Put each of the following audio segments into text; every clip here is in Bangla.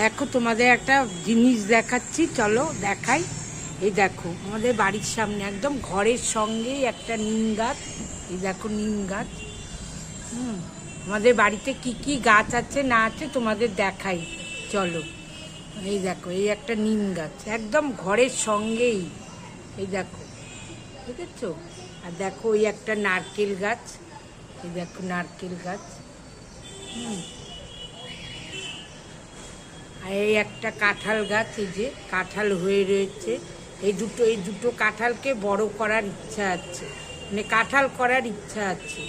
দেখো তোমাদের একটা জিনিস দেখাচ্ছি, চলো দেখাই। এই দেখো, আমাদের বাড়ির সামনে একদম ঘরের সঙ্গেই একটা নিম গাছ। এই দেখো নিম গাছ। হুম, আমাদের বাড়িতে কি কি গাছ আছে না আছে তোমাদের দেখাই। চলো, এই দেখো, এই একটা নিম গাছ, একদম ঘরের সঙ্গেই। এই দেখো, দেখেছ? আর দেখো ওই একটা নারকেল গাছ। এই দেখো নারকেল গাছ। হুম আর এই একটা কাঁঠাল গাছ, এই যে কাঁঠাল হয়ে রয়েছে। এই দুটো এই দুটো কাঁঠালকে বড় করার ইচ্ছা আছে। মানে কাঁঠাল করার ইচ্ছা আছে।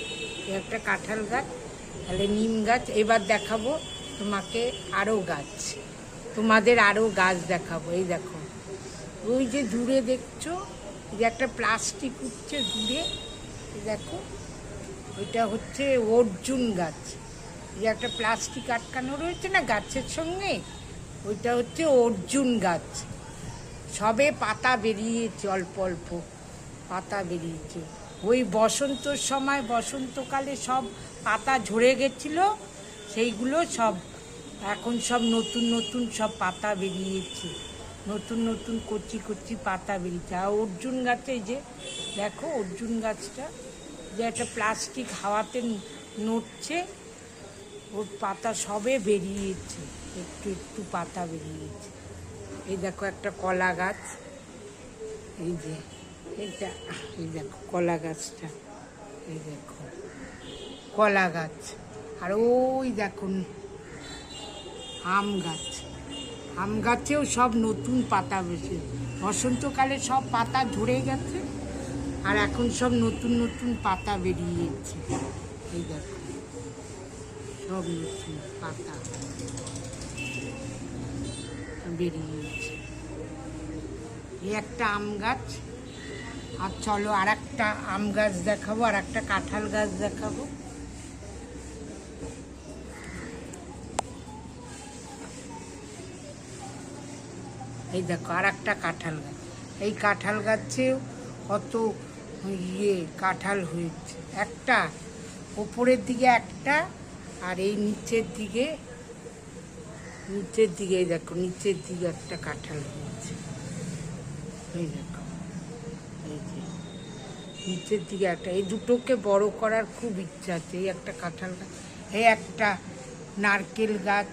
এই একটা কাঁঠাল গাছ, তাহলে নিম গাছ। এবার দেখাবো তোমাকে আরও গাছ। তোমাদের আরও গাছ দেখাবো, এই দেখো। ওই যে দূরে দেখছ যে একটা প্লাস্টিক উঠছে দূরে দেখো। ওইটা হচ্ছে অর্জুন গাছ। যে একটা প্লাস্টিক আটকানো রয়েছে না গাছের সঙ্গে? ওইটা হচ্ছে অর্জুন গাছ। সবে পাতা বেরিয়েছে, অল্প অল্প পাতা বেরিয়েছে। ওই বসন্তর সময়, বসন্তকালে সব পাতা ঝরে গেছিল, সেইগুলো সব এখন সব নতুন নতুন সব পাতা বেরিয়েছে। নতুন নতুন কচি কচি পাতা বেরিয়েছে। আর অর্জুন গাছে যে, দেখো অর্জুন গাছটা যে একটা প্লাস্টিক হাওয়াতে নড়ছে, ওর পাতা সবে বেরিয়েছে। একটু একটু পাতা বেরিয়েছে এই দেখো একটা কলা গাছ। এই যে এটা এই দেখো কলা গাছটা। এই দেখো, কলা গাছ। আর ওই দেখুন আম গাছ। আম গাছেও সব নতুন পাতা বেশি বসন্তকালে সব পাতা ঝরে গেছে, আর এখন সব নতুন নতুন পাতা বেরিয়েছে এই দেখো, সব নতুন পাতা। বেরিয়েছে। এই একটা আম গাছ, আর চলো আর একটা আম গাছ দেখাবো আর একটা কাঁঠাল গাছ দেখাবো। এই দেখো আর একটা কাঁঠাল গাছ। এই কাঁঠাল গাছেও কত ইয়ে কাঁঠাল হয়েছে। একটা, ওপরের দিকে একটা, আর এই নিচের দিকে নিচের দিকে দেখো, নিচের দিকে একটা কাঁঠাল হয়েছে। এই দেখো, এই যে। নিচের দিকে একটা, এই দুটোকে বড় করার খুব ইচ্ছা আছে, এই একটা কাঁঠাল গাছ, এই একটা নারকেল গাছ,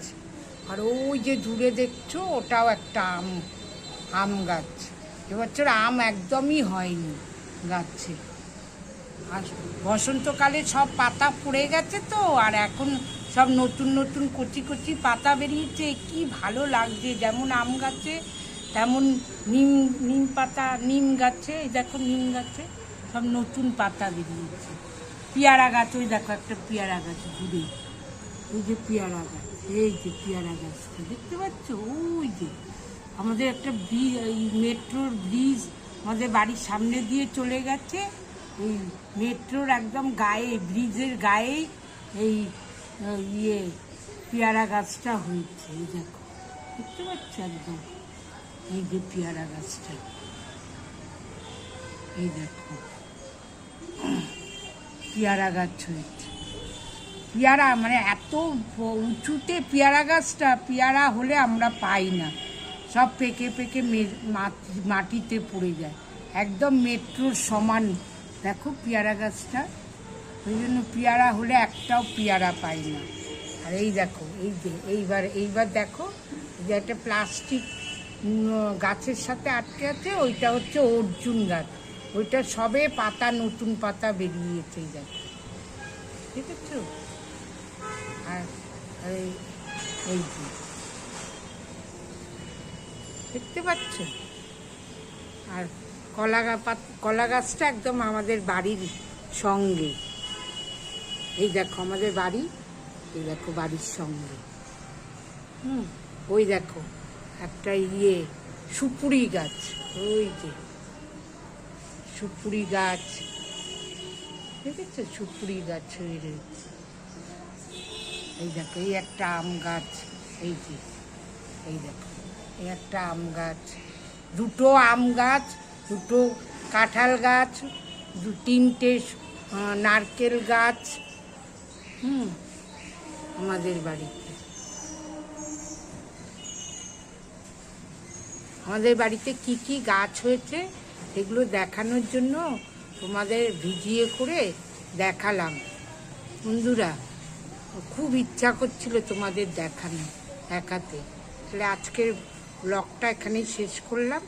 আর ওই যে দূরে দেখছ, ওটাও একটা আম আম গাছ। এবছর আম একদমই হয়নি গাছে। আর বসন্তকালে সব পাতা পড়ে গেছে তো, আর এখন সব নতুন নতুন কচি কচি পাতা বেরিয়েছে, কি ভালো লাগছে, যেমন আম গাছে, তেমন নিম নিম পাতা, নিম গাছে, এই দেখো নিম গাছে, সব নতুন পাতা বেরিয়েছে। পেয়ারা গাছ, ওই দেখো একটা পেয়ারা গাছ দূরে ওই যে পেয়ারা গাছ, এই যে পেয়ারা গাছটা দেখতে পাচ্ছ? ওই যে, আমাদের একটা মেট্রোর ব্রিজ আমাদের বাড়ির সামনে দিয়ে চলে গেছে, এই মেট্রোর একদম গায়ে, ব্রিজের গায়ে, এই ইয়ে পেয়ারা গাছটা হয়েছে, এই দেখো। দেখতে পাচ্ছ একদম? এই যে পেয়ারা গাছটা। এই দেখো। পেয়ারা গাছ হয়েছে। পেয়ারা মানে এত উঁচুতে পেয়ারা গাছটা, পেয়ারা হলে আমরা পাই না। সব পেকে পেকে মাটিতে পড়ে যায়। একদম মেট্রোর সমান। দেখো পেয়ারা গাছটা। ওই জন্য পেয়ারা হলে একটাও পেয়ারা পাই না। আর এই দেখো, এই যে, এইবার এইবার দেখো যে একটা প্লাস্টিক গাছের সাথে আটকে আছে, ওইটা হচ্ছে অর্জুন গাছ। ওইটা সবে পাতা, নতুন পাতা বেরিয়েছে দেখো। ঠিক আছে আর এই যে। দেখতে পাচ্ছ? আর কলা কলা গাছটা একদম আমাদের বাড়ির সঙ্গে। এই দেখো আমাদের বাড়ি, এই দেখো বাড়ির সঙ্গে। হুম, ওই দেখো একটা ইয়ে সুপুরি গাছ, ওই যে। সুপুরি গাছ, দেখেছ সুপুরি গাছ হয়ে রয়েছে। এই দেখো, এই একটা আম গাছ, এই যে, এই দেখো, এই একটা আম গাছ। দুটো আম গাছ, দুটো কাঁঠাল গাছ, দু তিনটে নারকেল গাছ হুম, আমাদের বাড়িতে। আমাদের বাড়িতে কি কি গাছ হয়েছে সেগুলো দেখানোর জন্য তোমাদের ভিজিয়ে করে দেখালাম। বন্ধুরা, খুব ইচ্ছা করছিল তোমাদের দেখানো, দেখাতে। তাহলে আজকের ব্লগটা এখানেই শেষ করলাম।